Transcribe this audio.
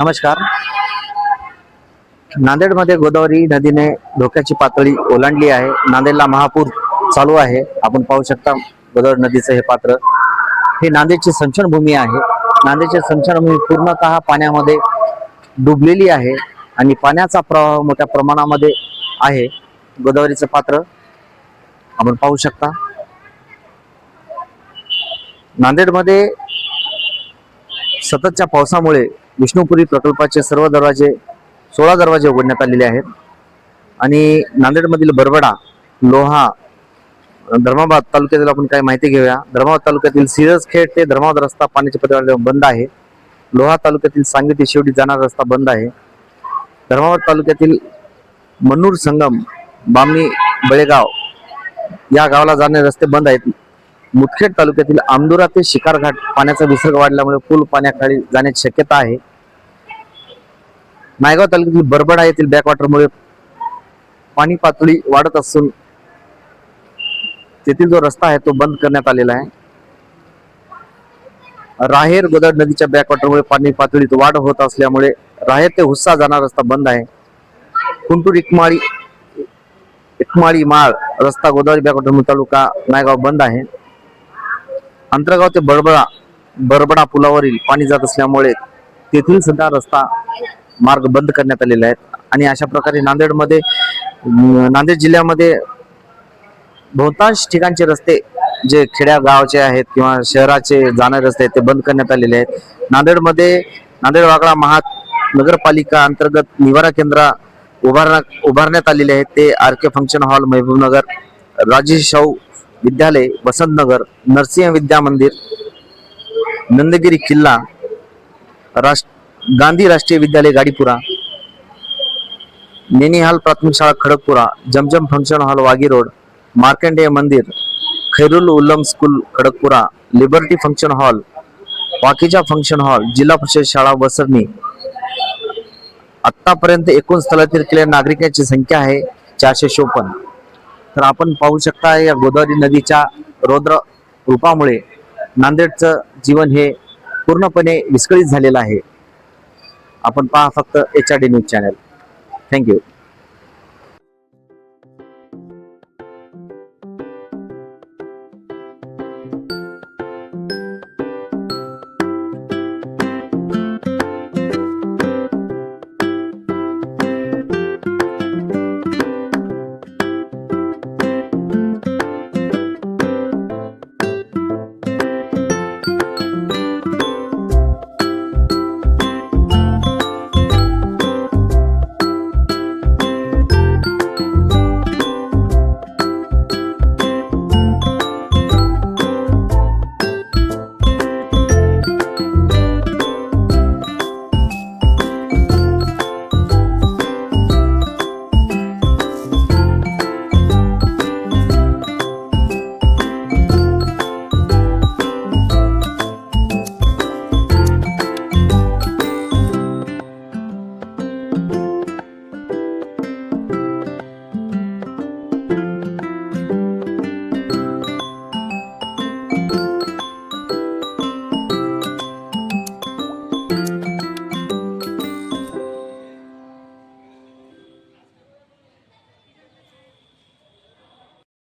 नमस्कार. नांदेडमध्ये गोदावरी नदीने धोक्याची पातळी ओलांडली आहे. नांदेडला महापूर चालू आहे. आपण पाहू शकता गोदावरी नदीचं हे पात्र. हे नांदेडची संचनभूमी आहे. नांदेडची संचनभूमी पूर्णतः पाण्यामध्ये डुबलेली आहे आणि पाण्याचा प्रवाह मोठ्या प्रमाणामध्ये आहे. गोदावरीचं पात्र आपण पाहू शकता. नांदेडमध्ये सततच्या पावसामुळे विष्णुपुरी प्रकल्पाचे सर्व दरवाजे सोळा दरवाजे उघडण्यात आलेले आहेत. आणि नांदेडमधील बरबडा लोहा धर्माबाद तालुक्यातील आपण काही माहिती घेऊया. धर्माबाद तालुक्यातील सिरसखेड ते धर्माबाद रस्ता पाण्याच्या पातळीवर बंद आहे. लोहा तालुक्यातील सांगली ते शेवटी जाणारा रस्ता बंद आहे. धर्माबाद तालुक्यातील मन्नूर संगम बामणी बळेगाव या गावाला जाणारे रस्ते बंद आहेत. मुदखेड तालुक्यातील आमदुरा ते शिकारघाट पाण्याचा विसर्ग वाढल्यामुळे पूल पाण्याखाली जाण्याची शक्यता आहे. नायगाव तालुक्यातील बरबडा येथील बॅकवॉटरमुळे पाणी पातळी वाढत असून तेथील जो रस्ता आहे तो बंद करण्यात आलेला आहे. राहेर गोदावरी नदीच्या बॅकवॉटरमुळे पाणी पातळीत वाढ होत असल्यामुळे राहेर ते हुस्सा जाणारा रस्ता बंद आहे. कुंटूर इकमाळी इकमाळी माळ रस्ता गोदावरी बॅकवॉटरमुळे तालुका नायगाव बंद आहे. अंतरगाव ते बडबडा बरबडा पुलावरील पाणी जात असल्यामुळे तेथील सुद्धा रस्ता मार्ग बंद करण्यात आलेले आहेत. आणि अशा प्रकारे नांदेडमध्ये नांदेड जिल्ह्यामध्ये बहुतांश ठिकाणचे रस्ते जे खेड्या गावाचे आहेत किंवा शहराचे जाणारे रस्ते आहेत ते बंद करण्यात आलेले आहेत. नांदेडमध्ये नांदेड वागळा महा नगरपालिका अंतर्गत निवारा केंद्र उभारण्या उभारण्यात आलेले आहेत. ते R K function hall Mahbubnagar Rajesh Shahu Vidyalaya Vasantnagar Narsingh विद्या मंदिर नंदगिरी किल्ला राष्ट्र गांधी राष्ट्रीय विद्यालय गाडीपुरा नेनिहाल प्राथमिक शाळा Khadakpura Zamzam function hall Wagi road Markandey मंदिर Khairul Ullam school Khadakpura Liberty function hall वाकीचा function hall Zilla Parishad शाळा वसरणी. आतापर्यंत एकूण स्थलांतरित केलेल्या नागरिकांची संख्या आहे चारशे चोपन्न. तर आपण पाहू शकता या गोदावरी नदीच्या रौद्र रूपामुळे नांदेडचं जीवन हे पूर्णपणे विस्कळीत झालेलं आहे. आपण पहा फक्त H R D news channel thank you